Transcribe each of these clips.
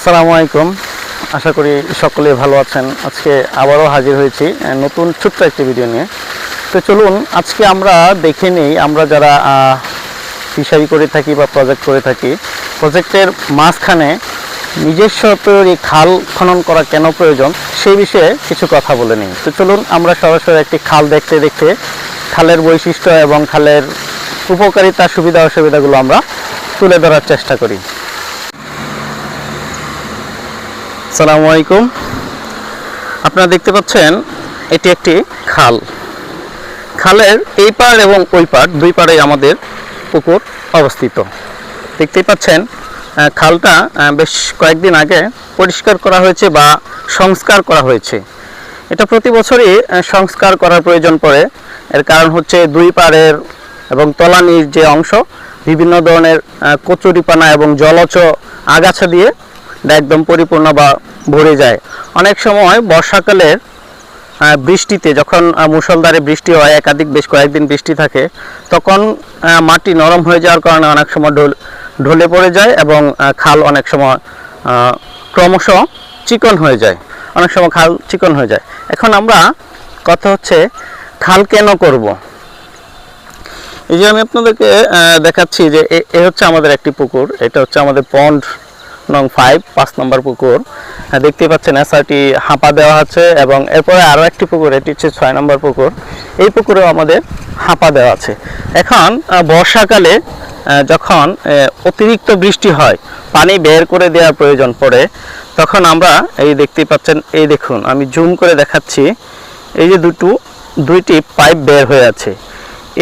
আসসালামু আলাইকুম। আশা করি সকলে ভালো আছেন। আজকে আবারও হাজির হয়েছি নতুন ছোট্ট একটি ভিডিও নিয়ে। তো চলুন, আজকে আমরা দেখে নিই, আমরা যারা ফিশারি করে থাকি বা প্রজেক্ট করে থাকি প্রজেক্টের মাঝখানে নিজস্ব তৈরি খাল খনন করা কেন প্রয়োজন, সেই বিষয়ে কিছু কথা বলে নিই। তো চলুন, আমরা সরাসরি একটি খাল দেখতে দেখতে, খালের বৈশিষ্ট্য এবং খালের উপকারিতা, সুবিধা, অসুবিধাগুলো আমরা তুলে ধরার চেষ্টা করি। সালামু আলাইকুম। আপনারা দেখতে পাচ্ছেন, এটি একটি খাল। খালের এই পার এবং ওই পার দুই পারে আমাদের পুকুর অবস্থিত। দেখতেই পাচ্ছেন খালটা বেশ কয়েকদিন আগে পরিষ্কার করা হয়েছে বা সংস্কার করা হয়েছে। এটা প্রতি বছরই সংস্কার করার প্রয়োজন পড়ে। এর কারণ হচ্ছে দুই পাড়ের এবং তলানির যে অংশ, বিভিন্ন ধরনের কচুরিপানা এবং জলচ আগাছা দিয়ে একদম পরিপূর্ণ বা ভরে যায়। অনেক সময় বর্ষাকালের বৃষ্টিতে যখন আহ, মুষলধারে বৃষ্টি হয় একাধিক বেশ কয়েকদিন বৃষ্টি থাকে তখন মাটি নরম হয়ে যাওয়ার কারণে অনেক সময় ঢোল ঢলে পড়ে যায় এবং খাল অনেক সময় ক্রমশ চিকন হয়ে যায়। অনেক সময় খাল চিকন হয়ে যায়। এখন আমরা কথা হচ্ছে খাল কেন করব? এই যে আমি আপনাদেরকে দেখাচ্ছি যে এ হচ্ছে আমাদের একটি পুকুর এটা হচ্ছে আমাদের পন্ড নং ফাইভ পাঁচ নম্বর পুকুর। হ্যাঁ, দেখতেই পাচ্ছেন এসআরটি হাঁপা দেওয়া আছে এবং এরপরে আরও একটি পুকুর এটি হচ্ছে ছয় নম্বর পুকুর। এই পুকুরেও আমাদের হাঁপা দেওয়া আছে। এখন বর্ষাকালে যখন অতিরিক্ত বৃষ্টি হয় পানি বের করে দেওয়ার প্রয়োজন পড়ে তখন আমরা এই দেখতেই পাচ্ছেন এই দেখুন আমি জুম করে দেখাচ্ছি এই যে দুটো দুইটি পাইপ বের হয়ে আছে।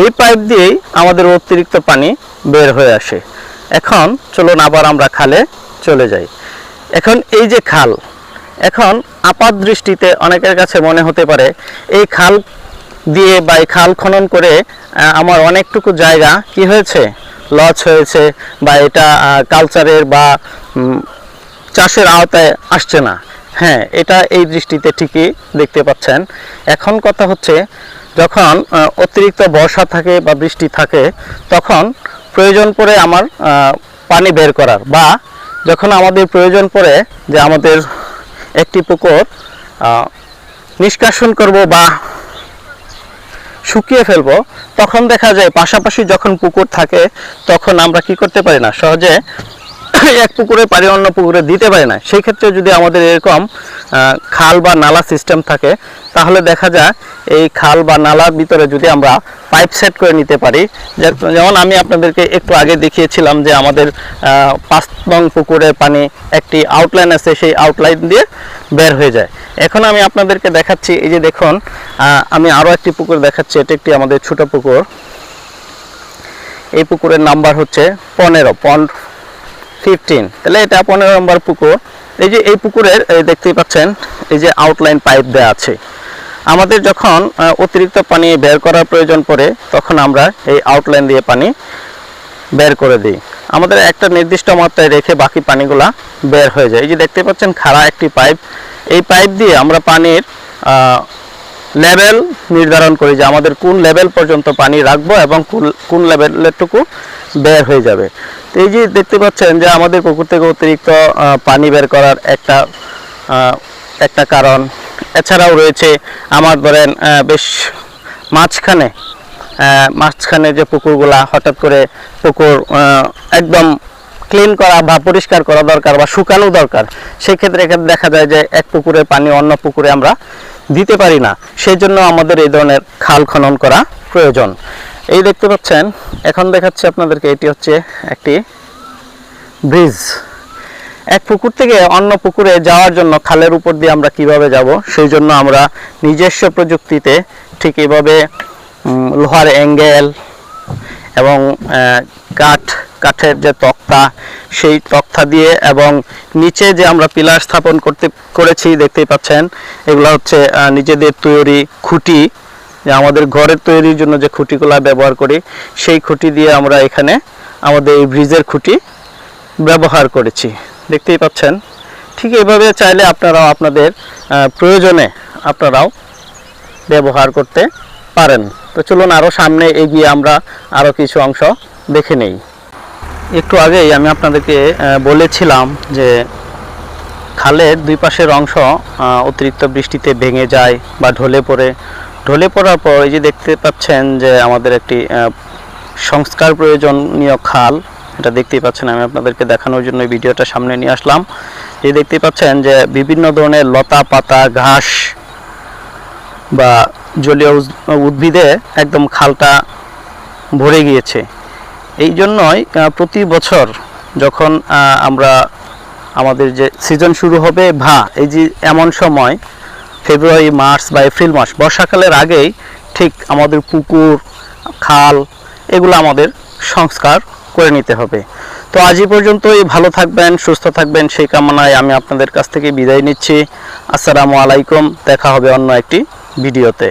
এই পাইপ দিয়েই আমাদের অতিরিক্ত পানি বের হয়ে আসে। এখন চলুন আবার আমরা খালে চলে যাই এখন এই যে খাল, এখন আপাত দৃষ্টিতে অনেকের কাছে মনে হতে পারে, এই খাল দিয়ে বা এই খাল খনন করে আমার অনেকটুকু জায়গা কি হয়েছে? লস হয়েছে বা এটা কালচারের বা চাষের আওতায় আসছে না। হ্যাঁ এটা এই দৃষ্টিতে ঠিকই দেখতে পাচ্ছেন। এখন কথা হচ্ছে, যখন অতিরিক্ত বর্ষা থাকে বা বৃষ্টি থাকে, তখন প্রয়োজন পড়ে আমার পানি বের করার বা যখন আমাদের প্রয়োজন পড়ে যে আমাদের একটি পুকুর নিষ্কাশন করব বা শুকিয়ে ফেলব, তখন দেখা যায় পাশাপাশি যখন পুকুর থাকে, তখন আমরা কি করতে পারি না? সহজে এক পুকুরে পানি অন্য পুকুরে দিতে পারে না। সেই ক্ষেত্রে যদি আমাদের এরকম খাল বা নালা সিস্টেম থাকে, তাহলে দেখা যায় এই খাল বা নালার ভিতরে যদি আমরা পাইপ সেট করে নিতে পারি যেমন আমি আপনাদেরকে একটু আগে দেখিয়েছিলাম যে আমাদের পাঁচ নং পুকুরের পানি একটি আউটলাইন আছে, সেই আউটলাইন দিয়ে বের হয়ে যায়। এখন আমি আপনাদেরকে দেখাচ্ছি, এই যে দেখুন আমি আরও একটি পুকুর দেখাচ্ছি, এটি একটি আমাদের ছোট পুকুর। এই পুকুরের নাম্বার হচ্ছে পনেরো পন্ড ফিফটিন তাহলে এটা পনেরো নম্বর পুকুর। এই যে এই পুকুরের দেখতেই পাচ্ছেন, এই যে আউটলাইন পাইপ দেওয়া আছে। আমাদের যখন অতিরিক্ত পানি বের করার প্রয়োজন পড়ে, তখন আমরা এই আউটলাইন দিয়ে পানি বের করে দিই। আমাদের একটা নির্দিষ্ট মাত্রায় রেখে বাকি পানিগুলা বের হয়ে যায়। এই যে দেখতে পাচ্ছেন, খাড়া একটি পাইপ এই পাইপ দিয়ে আমরা পানির লেভেল নির্ধারণ করি যে আমাদের কোন লেভেল পর্যন্ত পানি রাখব এবং কোন- লেভেলেরটুকু বের হয়ে যাবে। তো এই যে দেখতে পাচ্ছেন যে আমাদের পুকুর থেকে অতিরিক্ত পানি বের করার একটা একটা কারণ। এছাড়াও রয়েছে আমার ধরেন বেশ মাঝখানে মাঝখানে যে পুকুরগুলা হঠাৎ করে পুকুর একদম ক্লিন করা বা পরিষ্কার করা দরকার বা শুকানো দরকার, সেক্ষেত্রে দেখা যায় যে এক পুকুরের পানি অন্য পুকুরে আমরা দিতে পারি না। সেই জন্য আমাদের এই ধরনের খাল খনন করা প্রয়োজন। এই দেখতে পাচ্ছেন, এখন দেখাচ্ছি আপনাদেরকে, এটি হচ্ছে একটি ব্রিজ। এক পুকুর থেকে অন্য পুকুরে যাওয়ার জন্য খালের উপর দিয়ে আমরা কীভাবে যাব সেই জন্য আমরা নিজস্ব প্রযুক্তিতে ঠিক এইভাবে লোহার অ্যাঙ্গেল এবং কাঠ কাঠের যে তক্তা, সেই তক্তা দিয়ে এবং নিচে যে আমরা পিলার স্থাপন করতে, করেছি, দেখতেই পাচ্ছেন, এগুলো হচ্ছে নিজেদের তৈরি খুঁটি, যে আমাদের ঘরের তৈরির জন্য যে খুঁটিগুলো ব্যবহার করি, সেই খুঁটি দিয়ে আমরা এখানে আমাদের এই ব্রিজের খুঁটি ব্যবহার করেছি। দেখতেই পাচ্ছেন, ঠিক এইভাবে চাইলে আপনারাও আপনাদের প্রয়োজনে আপনারাও ব্যবহার করতে পারেন। তো চলুন আরও সামনে এগিয়ে আমরা আরও কিছু অংশ দেখে নেই। একটু আগেই আমি আপনাদেরকে বলেছিলাম যে খালের দুই পাশের অংশ অতিরিক্ত বৃষ্টিতে ভেঙে যায় বা ঢলে পড়ে। ঢলে পড়ার পর এই যে দেখতে পাচ্ছেন যে আমাদের একটি সংস্কার প্রয়োজনীয় খাল, এটা দেখতেই পাচ্ছেন আমি আপনাদেরকে দেখানোর জন্য ভিডিওটা সামনে নিয়ে আসলাম। এই দেখতেই পাচ্ছেন যে বিভিন্ন ধরনের লতা পাতা, ঘাস বা জলীয় উদ্ভিদে একদম খালটা ভরে গিয়েছে। এই জন্যই প্রতি বছর যখন আমরা আমাদের যে সিজন শুরু হবে ভা, এই যে এমন সময় ফেব্রুয়ারি মার্চ বা এপ্রিল মাস, বর্ষাকালের আগেই ঠিক আমাদের পুকুর, খাল, এগুলো আমাদের সংস্কার করে নিতে হবে। তো আজ এই পর্যন্তই, ভালো থাকবেন, সুস্থ থাকবেন, সেই কামনায় আমি আপনাদের কাছ থেকে বিদায় নিচ্ছি। আসসালামু আলাইকুম, দেখা হবে অন্য একটি ভিডিওতে।